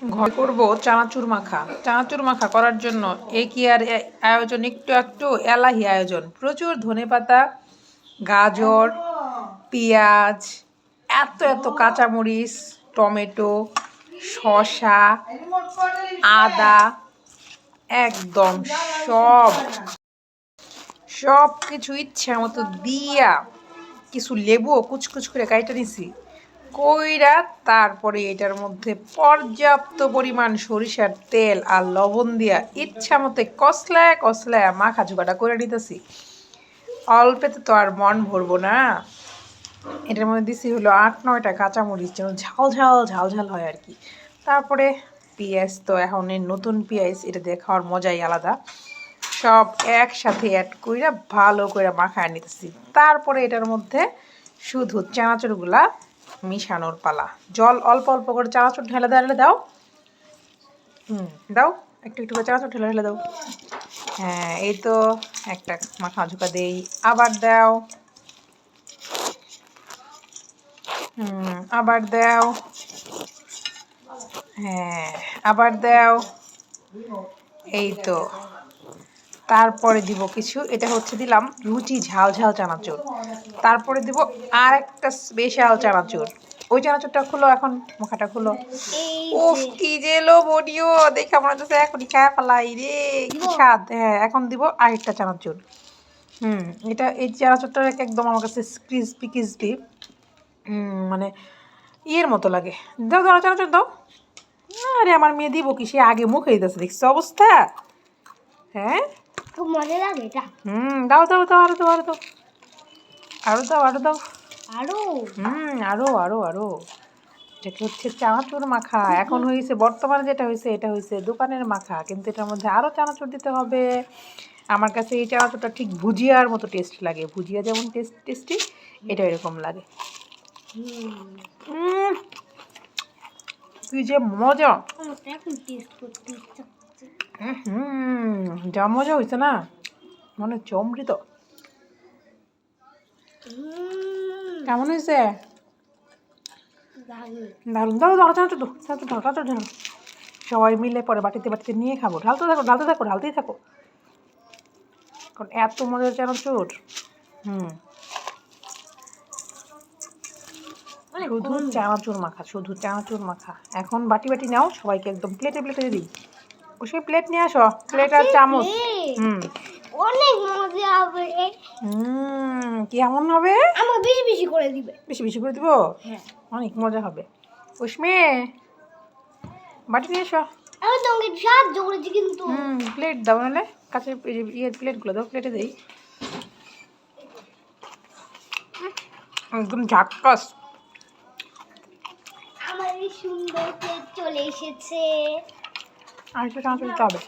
ঘর করব চানাচুর মাখা। চানাচুর মাখা করার জন্য এ কি আর আয়োজন? একটু একটু এলাহি আয়োজন। প্রচুর ধনেপাতা গাজর, পেঁয়াজ, এত এত কাঁচামরিচ, টমেটো, শসা, আদা, একদম সব। সব কিছু ইচ্ছা মতো দিয়া কিছু লেবুও কুচকুচ করে কাইটা নিছি। কইরা তারপরে এটার মধ্যে পর্যাপ্ত পরিমাণ সরিষার তেল আর লবণ দিয়া ইচ্ছা মতো কসলায় কসলায় মাখা ঝুকাটা করে নিতেছি। অল্পেতে তো আর মন ভরবো না। এটার মধ্যে দিছি হলো আট, নয়টা কাঁচামরিচ, যেন ঝাল ঝাল ঝাল ঝাল হয় আর কি। তারপরে পেঁয়াজ তো এখন নতুন পেঁয়াজ, এটা দিয়ে খাওয়ার মজাই আলাদা। সব একসাথে অ্যাড কইরা ভালো করে মাখায় নিতেছি। তারপরে এটার মধ্যে শুধু চানাচুরগুলা মিশানোর পালা। জল অল্প অল্প করে চানাচুর ঢেলে ঢেলে দাও। হুম, দাও, একটু একটু করে চানাচুর ঢেলে ঢেলে দাও। হ্যাঁ এই তো একটা মাখা ঝুঁকা দেই। আবার দাও। আবার দাও। হ্যাঁ আবার দাও। এই তো। তারপরে দিব কিছু এটা হচ্ছে দিলাম রুচি ঝাল ঝাল চানাচুর। তারপরে দিব আর একটা স্পেশাল চানাচুর। ওই চানাচুরটা খুলো এখন মুখাটা খুলো। উফ কি যে লোভনীয় দেখে মনে হচ্ছে এখনই খায় ফেলাই রে কি স্বাদ। হ্যাঁ এখন দিব আরেকটা চানাচুর। হুম এটা এই চানাচুরটা একদম আমার কাছে ক্রিসপি ক্রিসপি মানে ইয়ের মতো লাগে। দাও দাও চানাচুর দাও। আরে আমার মেয়ে দিব কি? সে আগে মুখে দিতেছে দেখছি অবস্থা? হ্যাঁ? খুব মজা লাগে এটা? হুম দাও দাও দাও আরও দাও আরও দাও। আরও দাও আরও দাও। আরও? হুম আরও আরও আরও। এটা হচ্ছে চানাচুর মাখা। এখন হয়েছে বর্তমানে যেটা হয়েছে এটা হয়েছে দোকানের মাখা। কিন্তু এটার মধ্যে আরও চানাচুর দিতে হবে। আমার কাছে এই চানাচুরটা ঠিক ভুজিয়ার মতো টেস্ট লাগে। ভুজিয়া যেমন টেস্ট টেস্টি এটা এরকম লাগে। কি যে মজা। টেস্ট করতে ইচ্ছা হুম যা মজা হয়েছে না? মনে হচ্ছে অমৃত। কেমন হয়েছে? দারুণ দাও দাও চানাচুর দাও চানাচুর ঢাল চানাচুর ঢাল সবাই মিলে পরে বাটিতে বাটিতে নিয়ে খাব। ঢালতে থাকো ঢালতে থাকো ঢালতেই থাকো। কারণ এত মজার চানাচুর হুম। শুধু চানাচুর মাখা শুধু চানাচুর মাখা। এখন বাটি বাটি নাও সবাইকে একদম প্লেটে প্লেটে দিই। সেই প্লেট নিয়ে আসো। প্লেট আর চামচ। plate? হুম। অনেক মজা হবে। হুম কেমন হবে? আমার বেশি বেশি করে দিবে। বেশি বেশি করে দিবো? হ্যাঁ। অনেক মজা হবে। উষ্মে বাটি নিয়ে এসো। আমি তোমাকে সাহায্য করেছি কিন্তু। হুম প্লেট দাও নাহলে। কাছে এই যে ইয়ের প্লেটগুলো দাও প্লেটে দেই। একদম ঝাক্কাস। আমার এই সুন্দর প্লেট চলে এসেছে। আর একটু চানাচুর দিতে হবে।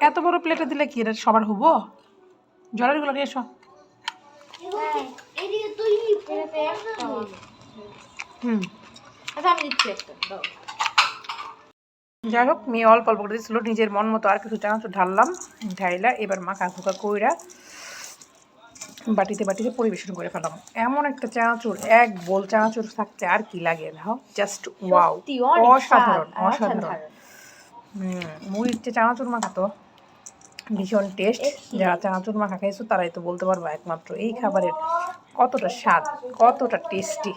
এত বড় প্লেটে দিলে কি এটা সবার হব? জলেরগুলো নিয়ে এসো। হুম। আচ্ছা যাই হোক মেয়ে অল্প অল্প করে দিয়েছিল নিজের মন মতো আর কিছু চানাচুর ঢাললাম ঢাইলা এবার মাখা খুকা কইরা বাটিতে বাটিতে পরিবেশন করে ফেলাম। এমন একটা চানাচুর এক বোল চানাচুর থাকতে আর কি লাগে দাও জাস্ট ওয়াও অসাধারণ অসাধারণ। অসাধারণ। মুড়ির যে চানাচুর মাখা তো ভীষণ টেস্ট যারা চানাচুর মাখা খাইছো তারাই তো বলতে পারব একমাত্র এই খাবারের কতটা স্বাদ কতটা টেস্টি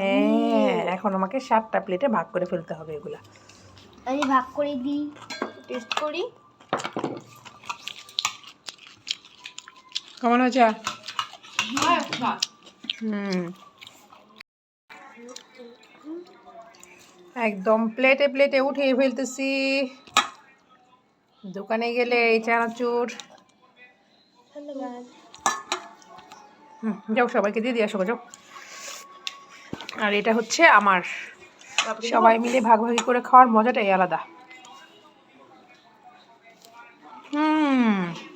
হ্যাঁ এখন আমাকে সাতটা প্লেটে ভাগ করে ফেলতে হবে এগুলা। আমি ভাগ করে দিই টেস্ট করি। কেমন আছে হুম। একদম প্লেটে প্লেটে উঠিয়ে ফেলতেছি। দোকানে গেলে এই চানাচুর। যাও সবাইকে দিয়ে দিয়ে আসো যাও। আর এটা হচ্ছে আমার। সবাই মিলে ভাগ ভাগি করে খাওয়ার মজাটাই আলাদা। হুম।